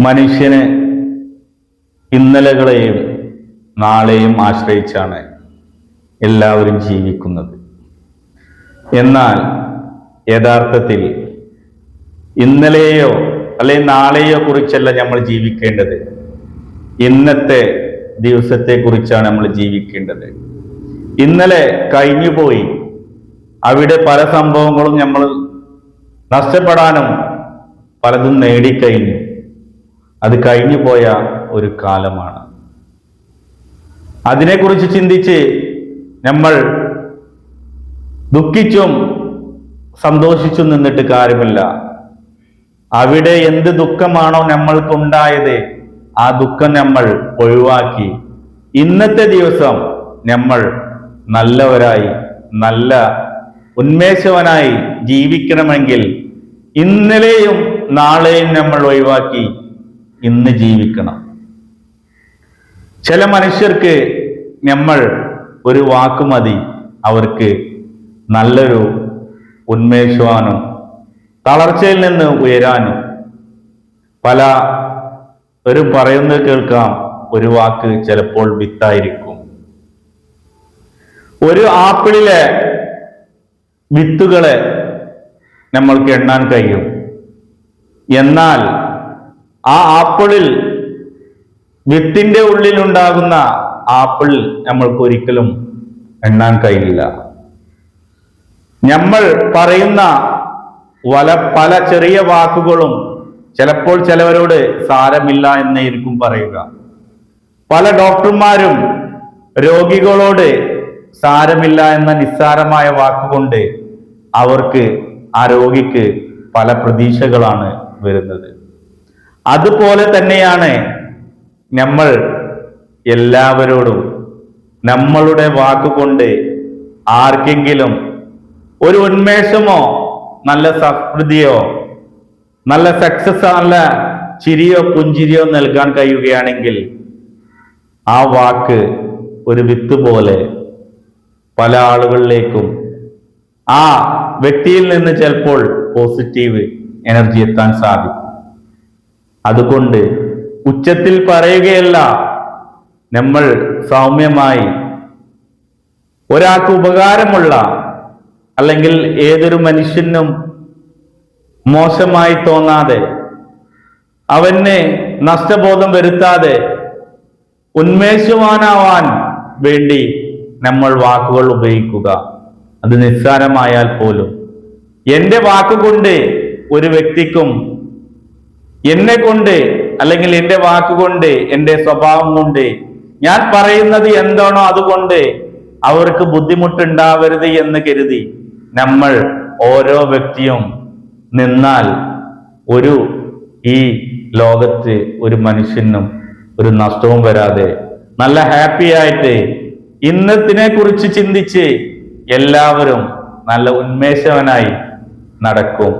മനുഷ്യന് ഇന്നലകളെയും നാളെയും ആശ്രയിച്ചാണ് എല്ലാവരും ജീവിക്കുന്നത്. എന്നാൽ യഥാർത്ഥത്തിൽ ഇന്നലെയോ അല്ലെ നാളെയോ കുറിച്ചല്ല നമ്മൾ ജീവിക്കേണ്ടത്. ഇന്നത്തെ ദിവസത്തെ കുറിച്ചാണ് നമ്മൾ ജീവിക്കേണ്ടത്. ഇന്നലെ കഴിഞ്ഞുപോയി അവിടെ പല സംഭവങ്ങളും നമ്മൾ നഷ്ടപ്പെടാനും പലതും നേടിക്കഴിഞ്ഞു. അത് കഴിഞ്ഞു പോയ ഒരു കാലമാണ്. അതിനെക്കുറിച്ച് ചിന്തിച്ച് നമ്മൾ ദുഃഖിച്ചും സന്തോഷിച്ചും നിന്നിട്ട് കാര്യമില്ല. അവിടെ എന്ത് ദുഃഖമാണോ നമ്മൾക്കുണ്ടായത് ആ ദുഃഖം നമ്മൾ ഒഴിവാക്കി. ഇന്നത്തെ ദിവസം നമ്മൾ നല്ലവരായി നല്ല ഉന്മേഷവനായി ജീവിക്കണമെങ്കിൽ ഇന്നലെയും നാളെയും നമ്മൾ ഒഴിവാക്കി. ഇന്ന് ജീവിക്കണം. ചില മനുഷ്യർക്ക് നമ്മൾ ഒരു വാക്ക് മതി അവർക്ക് നല്ലൊരു ഉന്മേഷവാനും തളർച്ചയിൽ നിന്ന് ഉയരാനും പല ഒരു പറയുന്നത് കേൾക്കാം ഒരു വാക്ക് ചിലപ്പോൾ വിത്തായിരിക്കും. ഒരു ആപ്പിളിലെ വിത്തുകളെ നമ്മൾക്ക് എണ്ണാൻ കഴിയും. എന്നാൽ ആ ആപ്പിളിൽ വിത്തിന്റെ ഉള്ളിലുണ്ടാകുന്ന ആപ്പിൾ നമ്മൾക്ക് ഒരിക്കലും എണ്ണാൻ കഴിയില്ല. നമ്മൾ പറയുന്ന വല പല ചെറിയ വാക്കുകളും ചിലപ്പോൾ ചിലവരോട് സാരമില്ല എന്നായിരിക്കും പറയുക. പല ഡോക്ടർമാരും രോഗികളോട് സാരമില്ല എന്ന നിസ്സാരമായ വാക്കുകൊണ്ട് അവർക്ക് ആ രോഗിക്ക് പല പ്രതീക്ഷകളാണ് വരുന്നത്. അതുപോലെ തന്നെയാണ് നമ്മൾ എല്ലാവരോടും നമ്മളുടെ വാക്കുകൊണ്ട് ആർക്കെങ്കിലും ഒരു ഉന്മേഷമോ നല്ല സംസ്കൃതിയോ നല്ല സക്സസ് നല്ല ചിരിയോ പുഞ്ചിരിയോ നൽകാൻ കഴിയുകയാണെങ്കിൽ ആ വാക്ക് ഒരു വിത്ത് പോലെ പല ആളുകളിലേക്കും ആ വ്യക്തിയിൽ നിന്ന് ചിലപ്പോൾ പോസിറ്റീവ് എനർജി എത്താൻ സാധിക്കും. അതുകൊണ്ട് ഉച്ചത്തിൽ പറയുകയല്ല നമ്മൾ സൗമ്യമായി. ഒരാൾക്ക് ഉപകാരമുള്ള അല്ലെങ്കിൽ ഏതൊരു മനുഷ്യനും മോശമായി തോന്നാതെ അവന് നഷ്ടബോധം വരുത്താതെ ഉന്മേഷവാനാവാൻ വേണ്ടി നമ്മൾ വാക്കുകൾ ഉപയോഗിക്കുക. അത് നിസ്സാരമായാൽ പോലും. എന്റെ വാക്കുകൊണ്ട് ഒരു വ്യക്തിക്കും എന്നെ കൊണ്ട് അല്ലെങ്കിൽ എന്റെ വാക്കുകൊണ്ട് എന്റെ സ്വഭാവം കൊണ്ട് ഞാൻ പറയുന്നത് എന്താണോ അതുകൊണ്ട് അവർക്ക് ബുദ്ധിമുട്ടുണ്ടാവരുത് എന്ന് കരുതി നമ്മൾ ഓരോ വ്യക്തിയും നിന്നാൽ ഒരു ഈ ലോകത്ത് ഒരു മനുഷ്യനും ഒരു നഷ്ടവും വരാതെ നല്ല ഹാപ്പി ആയിട്ട് ഇന്നത്തിനെ കുറിച്ച് ചിന്തിച്ച് എല്ലാവരും നല്ല ഉന്മേഷവനായി നടക്കും.